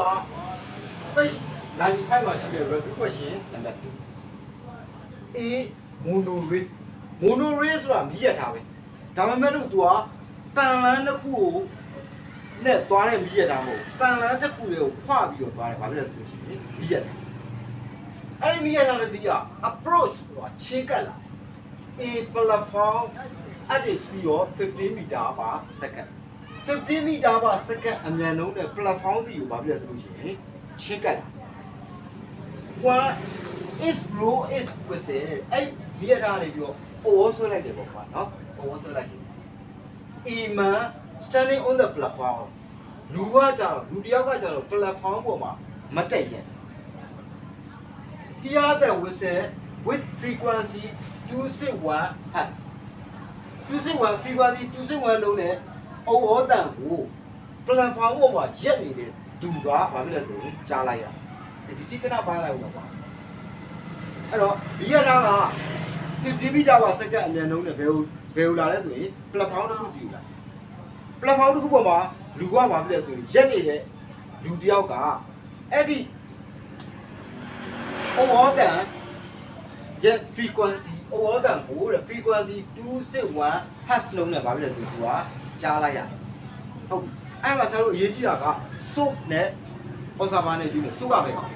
number 2က page 95မှာရှိတဲ့ review question number 2 A mono ray mono ray ဆိုတာမြည်ရထားပဲဒါပေမဲ့လို့ तू ကတန်လန်းတစ်ခုကိုနဲ့သွားတဲ့မြည်ရထားမဟုတ်တန်လန်းတစ်ခုတွေကိုခွပြီးတော့သွားတယ်ဘာဖြစ်လဲဆိုလို့ရှိရင်မြည်ရထားအဲ့ဒီမြည်ရထားတဲ့စီက approach ဆိုတာချင်းကပ်လာ a platform at a speed of 15 meter per second 15 meter per second အမြန်နှုန်းနဲ့ platform စီကိုဘာဖြစ်လဲဆိုလို့ရှိရင်ချင်းကပ်လာ one is blow is whistle အဲ့မြည်ရထားနေပြီးတော့ over ဆွဲလိုက်တယ်ပေါ့ကွာနော် over ဆွဲလိုက်တယ် a man standing on the platform လူကကြတော့လူတစ်ယောက်ကကြတော့ platform ပေါ်မှာမတက်ရင် Here the whistle with frequency 261 hertz 261 frequency 261လုံးနဲ့ အုံဩတန်ကို platform ပေါ်မှာရက်နေတဲ့သူကဘာဖြစ်လဲဆိုရင်ကြားလိုက်ရဒီတိကနာပိုင်းလိုက်ဦးတော့ပါအဲ့တော့ဒီရတာက50 meter per second အမြန်နှုန်းနဲ့ဘယ်ကိုဘယ်ကိုလာလဲဆိုရင် platform တစ်ခုစီကိုလာ platform တစ်ခုပေါ်မှာလူကဘာဖြစ်လဲဆိုရင်ရက်နေတဲ့လူတစ်ယောက်ကအဲ့ဒီ overtime ရဲ့ frequency overtime ကိုတဲ့ frequency 261 hertz လုံးနဲ့ဘာဖြစ်လဲဆိုသူက ကြားလိုက်ရတယ်ဟုတ်ပြီအဲ့မှာကျွန်တော်တို့အရေးကြီးတာက soap နဲ့ observer နဲ့ယူနေ soap ကပဲကောင်း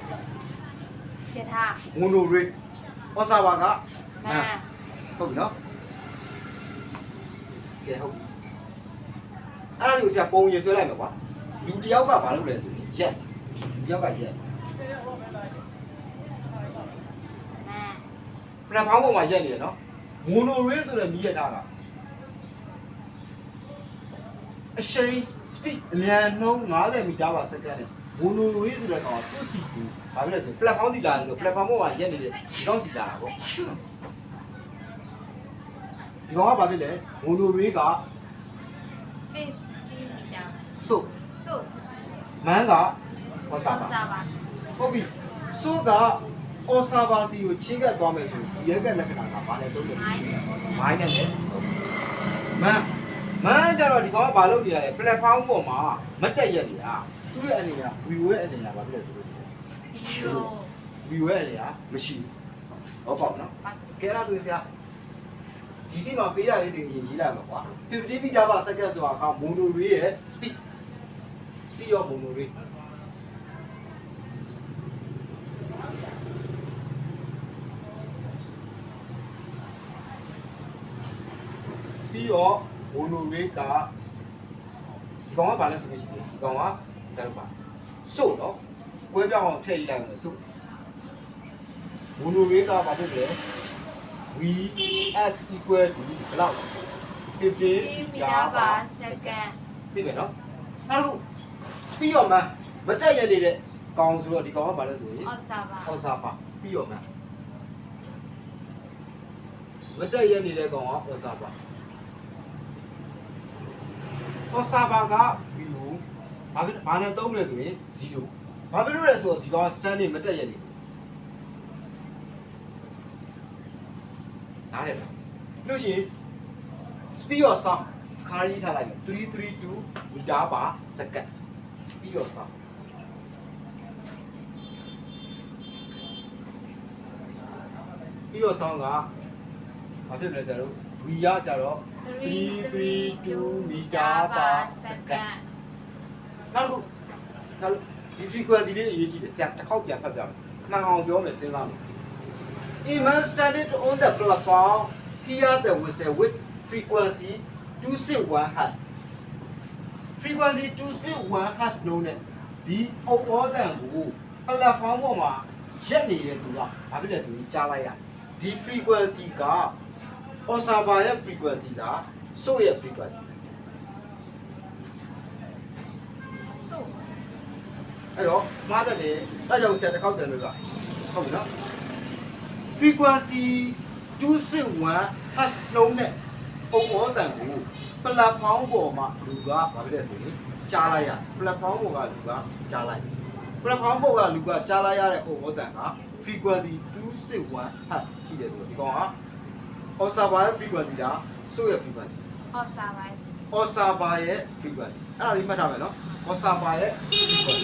ပြထား mono ray observer ကမန်ဟုတ်ပြီနော်ကဲဟုတ်ပြီအဲ့ဒါကိုဆရာပုံရင်ဆွဲလိုက်မယ်ကွာလူတစ်ယောက်ကဘာလုပ်လဲဆိုရင်ရက်လူတစ်ယောက်ကရက်မန်ပလက်ဖောင်းပေါ်မှာရက်နေတယ်နော်မိုနိုရေးဆိုတဲ့မြည်ရထားတာ အရှိန် speed အမြန်နှုန်း90မီတာပါစက္ကန့်နဲ့မိုနိုရေးဆိုတဲ့ကောင်ကသူ့စီကူဘာဖြစ်လဲဆိုပလက်ဖောင်းတီလာဆိုပလက်ဖောင်းပေါ်မှာရက်နေတဲ့ဒီကောင်တီလာတာပေါ့ဒီကောင်ကဘာဖြစ်လဲမိုနိုရေးက50မီတာစုပ်ဆို့မန်းကဟောစာပါစာပါဟုတ်ပြီစုပ်ကအော်စာပါစီကိုချင်းကပ်သွားမယ်ဆိုရင်ရဲကက်လက္ခဏာကဘာလဲသုံးတယ်မိုင်းမိုင်းနဲ့လေမန်း မန်းကြတော့ဒီကောင်ကဘာလုပ်နေရလဲ platform ပေါ်မှာမတက်ရက်နေတာသူ့ရဲ့အနေက view ရဲ့အနေကဘာဖြစ်လဲဆိုလို့စီရို view ရဲ့အနေကမရှိဘူးဟုတ်ပါဘူးနော်ကဲအဲ့ဒါဆိုရင်ဆရာဒီချိန်မှာပေးရလေးတွေအရင်ရေးလိုက်မှာကွာ50 meter per second ဆိုတာက mono ray ရဲ့ speed speed of mono ray ပြီးတော့ mono ray ကဒီကောင်ကဘာလဲဆိုလို့ရှိရင်ဒီကောင်ကဇာတ်ပါစို့နော်ကွဲပြောင်းအောင်ထည့်လိုက်မယ်စို့ mono ray ကဘာဖြစ်လဲ v s equal to ဘယ်လောက်50 50မီတာပါစက္ကန့်သိမယ်နော်နောက်တစ်ခု speed of man မတက်ရနေတဲ့ကောင်ဆိုတော့ဒီကောင်ကဘာလဲဆိုရင် observer ဟောစာပါ speed of man မတက်ရနေတဲ့ကောင်ကဟောစာပါ ဟောစာပါကဘီလိုဘာဖြစ်ဘာနဲ့သုံးမလဲဆိုရင်0ဘာဖြစ်လို့လဲဆိုတော့ဒီကောင်က stand နေမတက်ရနေနားလည်လားလို့ရှိရင် speed of sound ခါရီးထားလိုက်မယ်332 meter per second speed of sound ပြီးတော့ဆောင်းကဘာဖြစ်မလဲကျတော့ V ရကြတော့332 meter per second နောက်တစ်ခုကျတော့ဒီ frequency လေးအရေးကြီးတယ်ဆရာတစ်ခေါက်ပြန်ဖတ်ပြမယ်မှန်အောင်ပြောမယ်စဉ်းစားမယ် Iman started on the platform here the whistle with frequency 261 hertz frequency 261 hertz နှုန်းနဲ့ဒီအုပ်ဩတန်ကို platform ပေါ်မှာရက်နေတဲ့သူကဘာဖြစ်လဲဆိုရင်ကြားလိုက်ရဒီ frequency က observer ရဲ့ frequency လား source ရဲ့ frequency ဆို့အဲ့တော့မှားတယ်လေအဲကြောင့်ဆရာတစ်ခေါက်ပြန်လို့ကဟုတ်ပြီနော် frequency 261 hertz နှုန်းနဲ့အုပ်ဩတန်ကို platform ပေါ်မှာလူကဘာဖြစ်လဲဆိုရင်ကြားလိုက်ရ platform ပေါ်ကလူကကြားလိုက် platform ပေါ်ကလူကကြားလိုက်ရတဲ့အုပ်ဩတန်က frequency 261 hertz ရှိတယ်ဆိုတော့ဒီကောင်က observer ရဲ့ frequency လား source ရဲ့ frequency observer osaba ရဲ့ frequency အဲ့ဒါလေးမှတ်ထားမယ်နော် osaba ရဲ့ frequency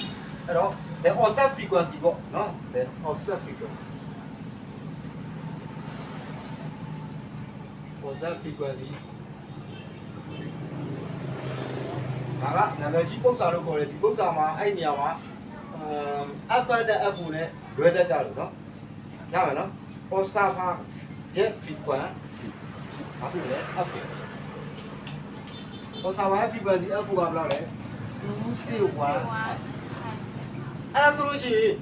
အဲ့တော့ the offset frequency ပေါ့နော် the offset frequency offset frequency ဒါကနာမည်ကြီးပု္ပ္ပာလို့ခေါ်တယ်ဒီပု္ပ္ပာမှာအဲ့ဒီနေရာမှာအမ် f နဲ့ f နဲ့လွဲတတ်ကြလို့နော်ရမယ်နော် osaba ရဲ့ frequency ဘာဖြစ်လဲ f ဟောစာဝါ frequency f ကဘယ်လောက်လဲ261အဲ့ဒါဆိုလို့ရှိရင်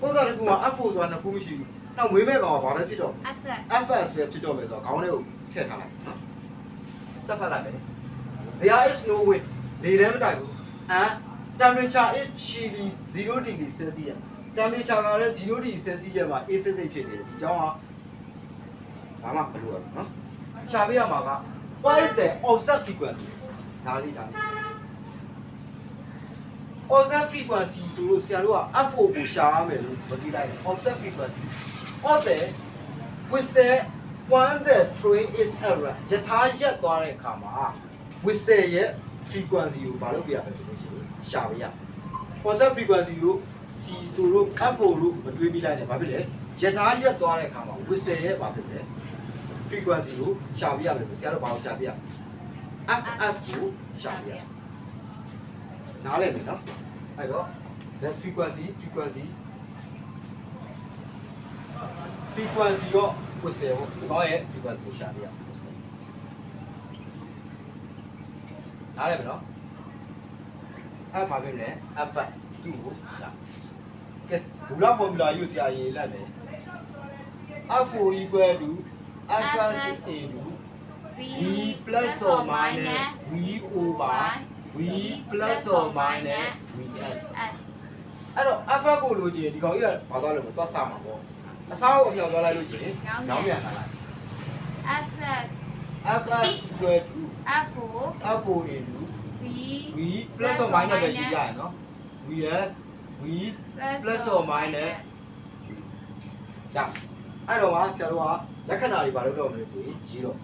ပုံစံတစ်ခုမှာ f ဆိုတာနှစ်ခုမရှိဘူး။နောက်မွေးမဲ့ကောင်ကဘာပဲဖြစ်တော့ access fs ဆိုရဖြစ်တော့မယ်ဆိုတော့ခေါင်းထဲကိုထည့်ထားလိုက်နော်။စက်ဖတ်လိုက်မယ်။ There is no way လေထဲမတိုက်ဘူး။ and temperature is chilly 0 degree Celsius temperature ကလည်း0 degree Celsius မှာ acidic ဖြစ်နေတယ်ဒီကြောင့်က ဘာမှမလုပ်ရဘူးနော်။ရှာပြရမှာက what is the offset frequency ဒါလေးဒါလေး offset frequency ဆိုလို့ဆရာတို့က FO ကိုရှာရမယ်လို့မသိလိုက်ဘူး offset frequency offset whistle when the train is around ယထာရက်သွားတဲ့အခါမှာ whistle ရဲ့ frequency ကိုဘာလို့ပြရမလဲဆိုလို့ရှိရင်ရှာပြရ offset frequency ကို C ဆိုလို့ FO လို့မတွေးမိလိုက်နဲ့ဘာဖြစ်လဲယထာရက်သွားတဲ့အခါမှာ whistle ရဲ့ဘာဖြစ်လဲ frequency ကိုရှာပြရမယ်ဆရာတို့ဘာကိုရှာပြရ FS ကိုရှာပြရနားလည်မယ်နော်အဲ့တော့ the frequency frequency frequency ရော whistle ရောတော့ရဲ့ frequency ကိုရှာပြရ whistle နားလည်မယ်နော် f ပါပဲလေ fs 2ကိုရှာကဲဘူလာ formula ယူစရာရေးလိုက်မယ် f equal to fs into v plus or minus v over v plus or minus vs s အဲ့တော့ alpha ကိုလိုချင်ဒီကောင်ကြီးကဘာသွားလို့မသွားစမှာပေါ့အစားကိုအမြောက်သွားလိုက်လို့ရှိရင်ရောင်းပြန်လာလိုက် access fs equal to f f into v v plus or minus ပဲရေးကြရနော် vs v plus or minus ရ အဲ့တော့မှဆရာတို့ကလက္ခဏာတွေဘာလို့တော့မလဲဆိုရင်ရေးတော့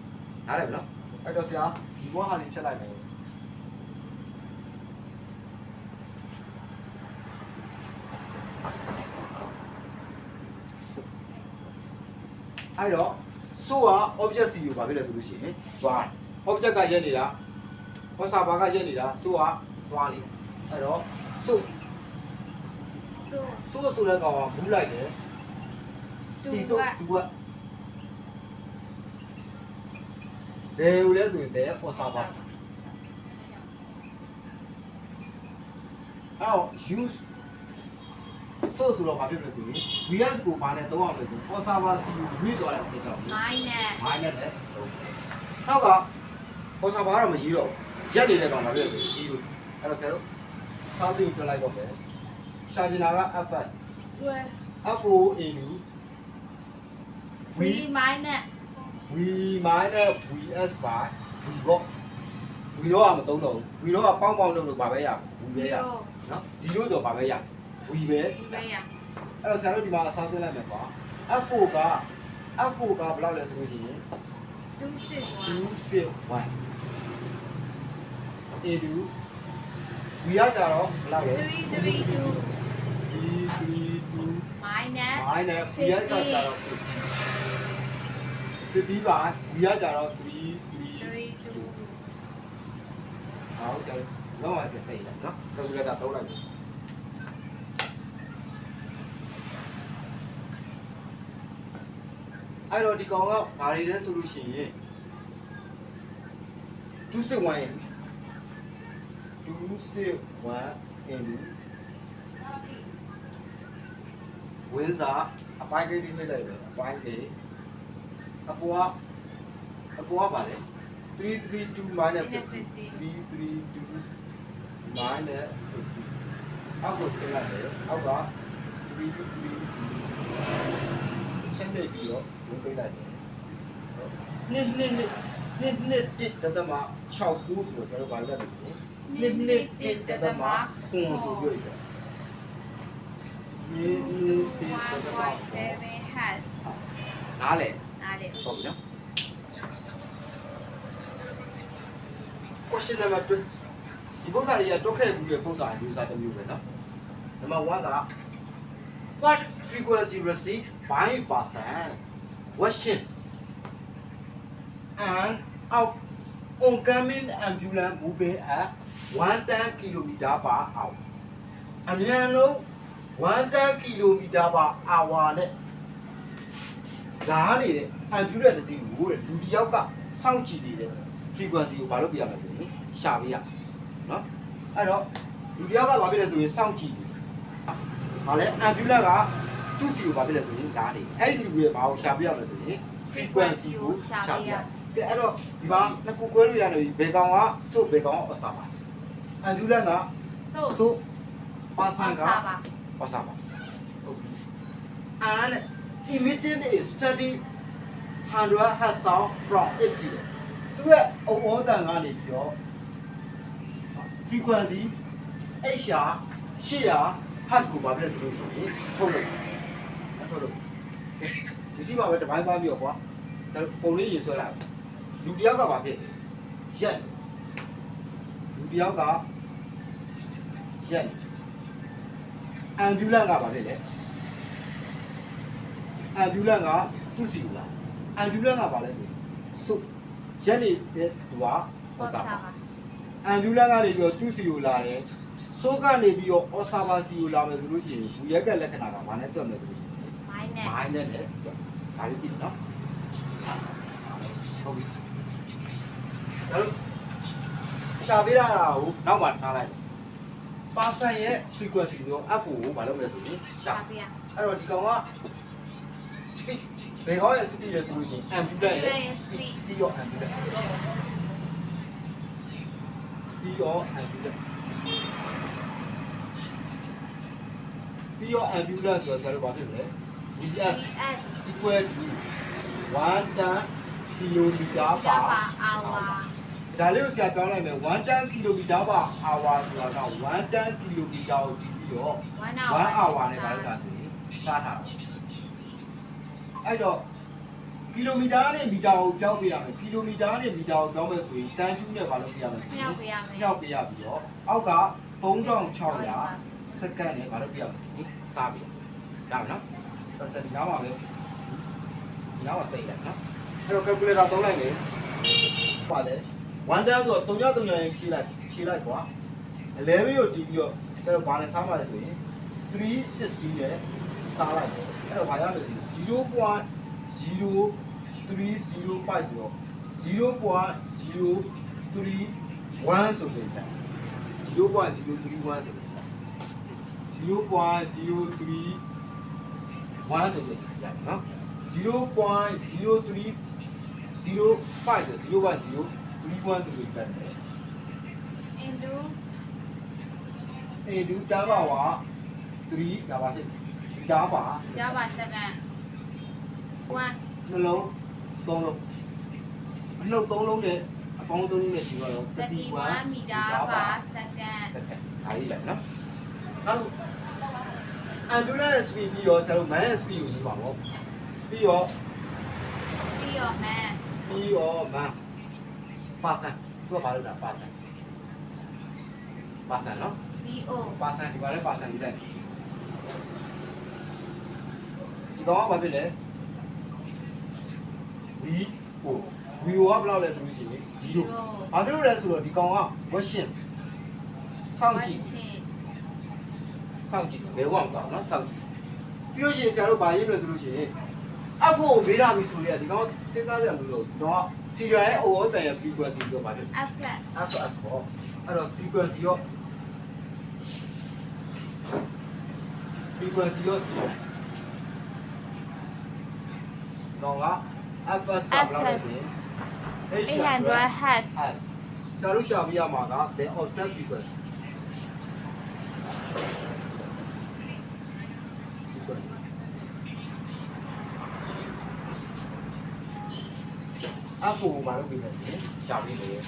နားလည်မလားအဲ့တော့ဆရာဒီဘောဟာလေးဖြတ်လိုက်မယ်အဲ့တော့ so က object c ကိုဘာဖြစ်လဲဆိုလို့ရှိရင်သွား object ကရက်နေတာ observer ကရက်နေတာ so ကသွားနေအဲ့တော့ so so so ဆိုတဲ့ကောင်ကမူးလိုက်တယ် စီတော့သူကဘယ်လိုလဲဆိုရင်တဲ့ပေါ်စာပါအဲ့တော့ use ဆိုဆိုတော့ဘာဖြစ်မလဲဆိုရင် VS ကိုဘာနဲ့သုံးရမလဲဆိုပေါ်စာပါစီကိုရွေ့သွားတယ်ဖြစ်တော့ minus မိုင်းနဲ့လည်းနောက်ကပေါ်စာပါတော့မရေးတော့ဘူးရက်နေတဲ့ကောင်ဘာဖြစ်လဲဆိုရင်0အဲ့တော့ဆရာတို့စားသိပြလိုက်တော့မယ်ရှာဂျင်နာက FS FO into v minus V minus VS by V ပေါ့ V တော့ကမသုံးတော့ဘူး V တော့ကပေါင်းပေါင်းလုပ်လို့ဘာပဲရဘူး V ပဲရနော် 0ဆိုဘာပဲရ V ပဲ v ပဲရအဲ့တော့ဆရာတို့ဒီမှာအစားသွင်းလိုက်မယ်ကွာ F4 က F4 ကဘယ်လောက်လဲဆိုလို့ရှိရင်261 261 A2 V ကကြတော့ဘယ်လောက်လဲ332 332 minus minus V ကကြတော့50 50ပါဒီကကြတော့3 3 3ဟောကြတော့ဘာမှစိတ်လိုက်နော်ကယ်ကူလက်တာသုံးလိုက်အဲ့တော့ဒီကောင်ကဘာတွေလဲဆိုလို့ရှိရင်261ရဲ့261 in ဝင်းစားအပိုင်းကိန်းလေးလိုက်ပဲအပိုင်းကိန်း အပေါ်ကအပေါ်ကပါလေ332 minus 50 332 minus 50အောက်ကိုဆင်းလိုက်တယ်အောက်က332ချက်နေပြီးတော့ဝင်ပေးလိုက်တယ်နှစ်နှစ်နှစ်နှစ်နှစ်တစ်တသမ6ကူးဆိုတော့ကျွန်တော်ဘာလို့လဲနှစ်နှစ်တစ်တသမခွန်ဆိုပြောရတယ်နှစ်နှစ်တစ်တသမ1.7 has နားလေ နားလေဟုတ်ပြီနော် question number 2ဒီပုံစံတွေကတွက်ခဲ့ဘူးတဲ့ပုံစံအမျိုးအစားတစ်မျိုးပဲနော် number 1က what frequency received by person question and out oncoming ambulance moving at 110 km per hour အမြန်ဆုံး110 km per hour နဲ့ လာနေတဲ့ ambulance တစ်စီးကိုတဲ့လူတစ်ယောက်ကစောင့်ကြည့်နေတဲ့ frequency ကိုဘာလို့ပြရမလဲဆိုရင်ရှာပေးရနော်အဲ့တော့လူတစ်ယောက်ကဘာဖြစ်လဲဆိုရင်စောင့်ကြည့်နေ။ဘာလဲ ambulance ကသူ့စီကိုဘာဖြစ်လဲဆိုရင်လာနေ။အဲ့ဒီလူရဲ့ဘာကိုရှာပေးရမလဲဆိုရင် frequency ကိုရှာပေးရ။ကဲအဲ့တော့ဒီမှာနှစ်ခုကွဲလို့ရနေပြီဘယ်ကောင်ကစုဘယ်ကောင်ကအစာပါ ambulance က so စုပါဆန်ကပါပါအစာပါဟုတ်ပြီ and emitting a steady hundred hertz sound from its ear သူရဲ့အုံဩတန်ကနေပြီးတော့ frequency 800 800 hertz ကိုပါပြည့်ဆိုလို့ရှိရင်ထုတ်လို့ထုတ်လို့ဒီဒီမှာပဲတပိုင်းပိုင်းပြီးတော့ကွာပုံလေးရင်ဆွဲလိုက်လူတစ်ယောက်ကပါဖြစ်ရက်လူတစ်ယောက်ကရက် ambulance ကပါဖြစ်လေ ambulance ကသူ့စီလာ ambulance ကပါလဲဆိုရက်နေတဲ့သူကပေါ်စားပါ ambulance ကနေပြီးတော့သူ့စီကိုလာတယ်ဆိုးကနေပြီးတော့ osaba စီကိုလာမယ်ဆိုလို့ရှိရင်ဘူးရက်ကလက္ခဏာကဘာနဲ့တွက်မလဲဆိုလို့ရှိရင်မိုင်းနဲ့မိုင်းနဲ့လည်းတွက်ဒါလေးကြည့်နော်ဟုတ်ပြီဒါလို့ရှာပေးရတာကိုနောက်မှထားလိုက်ပါဆန်ရဲ့ frequency ကို F ကိုဘာလုပ်မလဲဆိုရင်ရှာရှာပြရအဲ့တော့ဒီကောင်က speed ဘယ်ကောင်ရဲ့ speed လဲဆိုလို့ရှိရင် ambulance ရဲ့ Ambulance speed speed speed of ambulance speed of ambulance speed of ambulance ဆိုတော့ဆရာတို့ဘာဖြစ်လဲ VS S equal to 110 kilometer ပါ per ပါ hour ဒါလေးကိုဆရာပြောင်းလိုက်မယ်110 kilometer per hour ဆိုတာက110 kilometer ကိုပြီးပြီးတော့1 1 hour hour နဲ့ဘာလို့လဲဆိုရင်စားထားတယ် အဲ့တော့ကီလိုမီတာနဲ့မီတာကိုပြောင်းပြရမယ်ကီလိုမီတာနဲ့မီတာကိုပြောင်းမယ်ဆိုရင်တန်းကျူးနဲ့ဘာလို့ပြရမလဲမြောက်ပြရမယ်မြောက်ပြရပြီးတော့အောက်က3600စက္ကန့်နဲ့ဘာလို့ပြရမလဲစားပြရဒါမယ်နော်တော့စက်ဒီနားမှာပဲဒီနားမှာစိတ်လိုက်နော်အဲ့တော့ calculator သုံးလိုက်မယ်ပါလေ1တန်းဆိုတော့3ည3ညရင်ခြေလိုက်ခြေလိုက်ကွာ11ကိုတီးပြီးတော့ဆရာတို့ဘာနဲ့စားမှလဲဆိုရင်360နဲ့စားလိုက်တယ်အဲ့တော့ဘာရမလဲဆို 0.0 0305ဆိုတော့0.031ဆိုတဲ့0.031ဆိုတဲ့0.031ဆိုတဲ့ရနော်0.0305ဆို0.031ဆိုတဲ့တယ် into အေဒူတာပါဝါ3ဒါပါဖြစ်တာပါရှာပါ7 1နှလုံးသုံးလုံးအနှုတ်သုံးလုံးနဲ့အပေါင်းသုံးလုံးနဲ့ရှိတော့31မီတာပါစက္ကန့်စက္ကန့်ဒါလေးလိုက်နော်နောက် ambulance speed ပြီးတော့ဆရာတို့ man speed ကိုရေးပါတော့ speed ရောပြီးတော့ man speed ရော man ပါစံသူကဘာလို့လဲပါစံပါစံနော် VO ပါစံဒီပါလဲပါစံဒီလိုက်ဒီကောင်ကဘာဖြစ်လဲ V O V O ကဘယ်လောက်လဲဆိုလို့ရှိရင်0ဘာဖြစ်လို့လဲဆိုတော့ဒီကောင်က question စောင့်ကြည့်စောင့်ကြည့်ဘယ်ကောင်ကောင်းနော်စောင့်ကြည့်ပြီးလို့ရှိရင်ဆရာတို့ဗာရေးမလဲဆိုလို့ရှိရင်အဖို့ကိုမေးတာပြီဆိုရင်ဒီကောင်စဉ်းစားကြမလို့ဒီကောင်က serial ရဲ့ over တန်ရဲ့ frequency ကိုဗာဖြစ် F flat as as ပေါ့အဲ့တော့ frequency ရော frequency ရော serial တော့က fs ကဘယ်လောက်လဲဆိုရင်800 hertz as ဆရာတို့ရှာပြရမှာက the offset frequency frequency အဖို့ဘာလို့ပြလဲရှာပြနေတယ်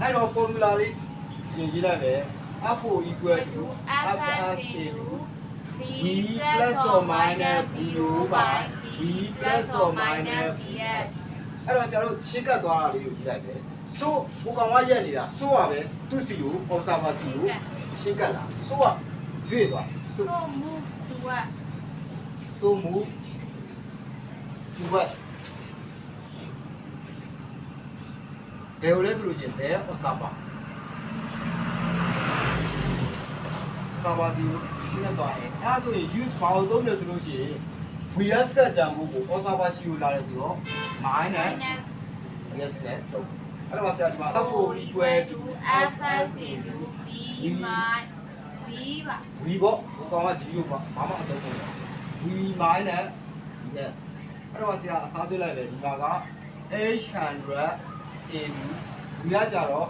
အဲ့တော့ formula လေးပြင်ရေးလိုက်မယ် F4 equal to FS into V plus or minus VO by V plus or minus VS အဲ့တော့ဆရာတို့ရှင်းကတ်သွားတာလေးကိုကြည့်လိုက်မယ်ဆိုဟိုကောင်ကရက်နေတာဆိုကပဲသူ့စီကိုပေါ်စာပါစီကိုရှင်းကတ်လာဆိုကရွေ့သွားဆို so move to what ဆိုမူဒီဝက်ဘယ်လိုလဲဆိုလို့ရှိရင်ဘယ်ပေါ်စာပါစာပါဒီကိုရှင်းသွားရင်အဲ့ဒါဆိုရင် use ဘာလို့သုံးလဲဆိုလို့ရှိရင် VS ကတန်ဖို့ကိုပေါ်စာပါစီကိုလာတယ်ဆိုတော့ minus minus yes နဲ့တော့အဲ့တော့ဆရာဒီမှာ F equal to F S into B minus B ပါ V ပေါ့ဟိုကောင်က0ပေါ့ဘာမှအသုံးမလုပ်ဘူး V minus yes အဲ့တော့ဆရာအစားသွင်းလိုက်တယ်ဒီမှာက H100 AB V ကကြတော့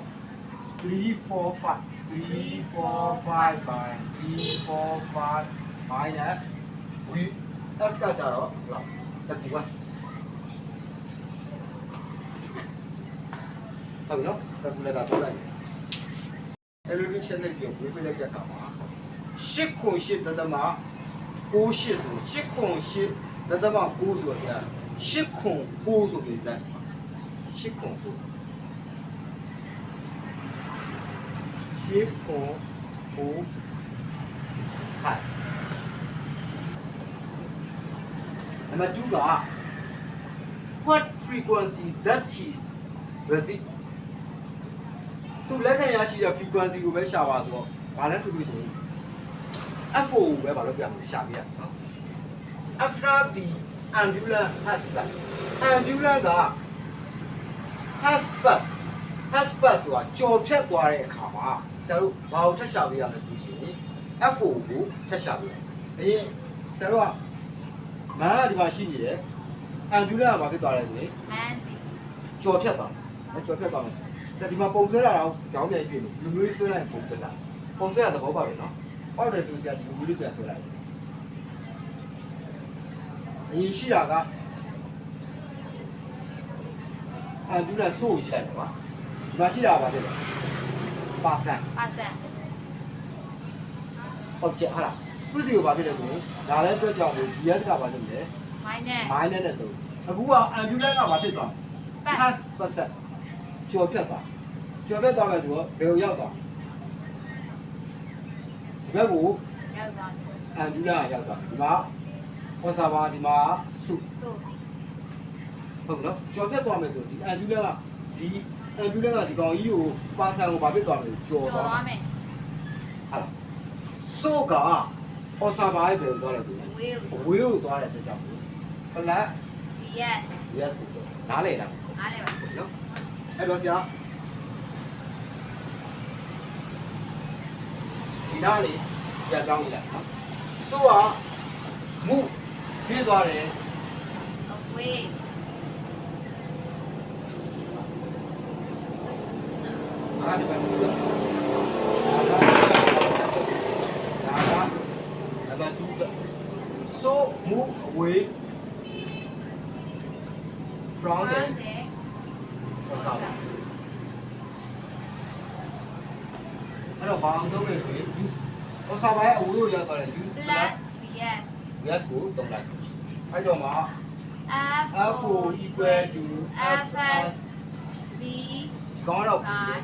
345 345 by 345 minus V S ကကြတော့ဟုတ်လား31ဟုတ်ပြီနော်တကူလက်တာပြလိုက်တယ်အဲ့လိုလေးချက်လိုက်ပြီးဝေးပေးလိုက်တဲ့အခါမှာရှစ်ခွန်ရှစ်တသမ6ရှစ်ဆိုရှစ်ခွန်ရှစ်တသမ6ဆိုတော့ရှစ်ခွန်6ဆိုပြီးလိုက်ရှစ်ခွန်6ရှစ်ခွန်6 pass နံပါတ်2က what frequency that she visit သူလက်ခံရရှိတဲ့ frequency ကိုပဲရှာပါဆိုတော့ဘာလဲဆိုလို့ရှိရင် F4 ကိုပဲဘာလို့ပြမလို့ရှာပြရနော် after the ambulance has passed ambulance က has passed has passed ဆိုတာကြော်ဖြတ်သွားတဲ့အခါမှာဆရာတို့ဘာကိုထပ်ရှာပြရမလဲဆိုလို့ရှိရင် F4 ကိုထပ်ရှာပြရအရင်ဆရာတို့က မန်ကဒီမှာရှိနေတယ် ambulance ကဘာဖြစ်သွားလဲဆိုရင် man စီကြော်ဖြတ်သွားတယ်ကြော်ဖြတ်သွားမယ်ဒါဒီမှာပုံဆွဲတာတော့ကြောင်းပြန်ပြည့်လို့လူမျိုးကြီးဆွဲလိုက်ပုံဆွဲတာပုံဆွဲရတဲ့ဘောပါပဲနော်အောက်တယ်ဆိုကြဒီလူမျိုးလေးပြန်ဆွဲလိုက်အရင်ရှိတာကအန်ဒူလာဆိုးရေးလိုက်ပါဒီမှာရှိတာပါတဲ့ပါဆန်ပါစံ object ဟာလား သူစီကိုဘာဖြစ်လဲဆိုရင်ဒါလည်းအတွက်ကြောင့်လို့ DS ကဘာလုပ်လဲ minus minus နဲ့တော့အခုကအန်ဒူလာကဘာဖြစ်သွား pass pass ပတ်ဆက်ကျော်ဖြတ်သွားကျော်ဖြတ်သွားမယ်ဆိုတော့ဘယ်ကိုရောက်သွားဒီဘက်ကိုရောက်သွားအန်ဒူလာရောက်သွားဒီမှာဟောစာပါဒီမှာစု so ဟုတ်နော်ကျော်ဖြတ်သွားမယ်ဆိုဒီအန်ဒူလာကဒီအန်ဒူလာကဒီကောင်ကြီးကိုပါဆန်ကိုဘာဖြစ်သွားမလဲကျော်ကျော်သွားသွားမယ်ဟာလားဆိုက ဟောစာပါရဲ့ဘယ်ကိုသွားလဲဆိုရင် will အဝေးကိုသွားတဲ့အတွက်ကြောင့်ပလက် yes yes ကိုတော့နားလေလားအားလည်းပါနော်အဲ့တော့ဆရာဒီနားလေးပြန်ကောင်းလိုက်နော်ဆိုကမူပြေးသွားတယ် away အားဒီပဲမူတော့ဒါကဒါကနံပါတ်2က so move away from the from the ဟောစားအဲ့တော့ဘာအောင်လုပ်လဲဆိုရင် use ဟောစားပါရဲ့အဝေးကိုရောက်သွားတယ် use plus yes yes ကိုတုံးလိုက်အဲ့တော့မှာ f f equal to f s b ကောင်းတော့ by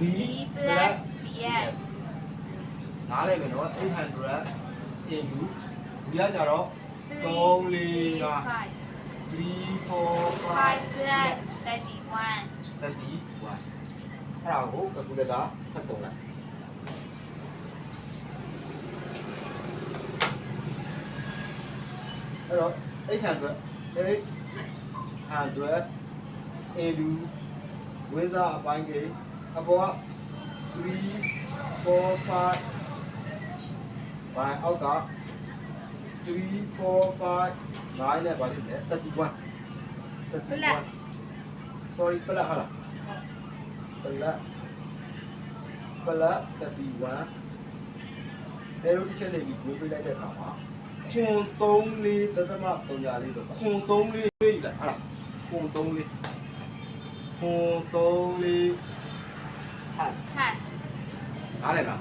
v b plus yes နားလိုက်မယ်နော်800 into ဒီက ကြတော့3 3 4 5 3 4 5 5 plus 31 31အဲ့ဒါကိုကယ်ကူလေတာထပ်တုံးလိုက်အဲ့တော့800 800 into ဝင်းစားအပိုင်းကြီးအပေါ်က3 4 5ဘိုင်အောက်က 3 4 5 9နဲ့ပါလိမ့်မယ်31 31 sorry ပလက်ဟာလားပလက်ပလက်31အဲလိုတစ်ချက်နေပြီးဝင်ပေးလိုက်တဲ့အခါမှာခွန်3လေးတသမ3လေးတော့ခွန်3လေးပြေးလိုက်ဟာလားခွန်3လေးခွန်3လေး pass pass နားလည်လား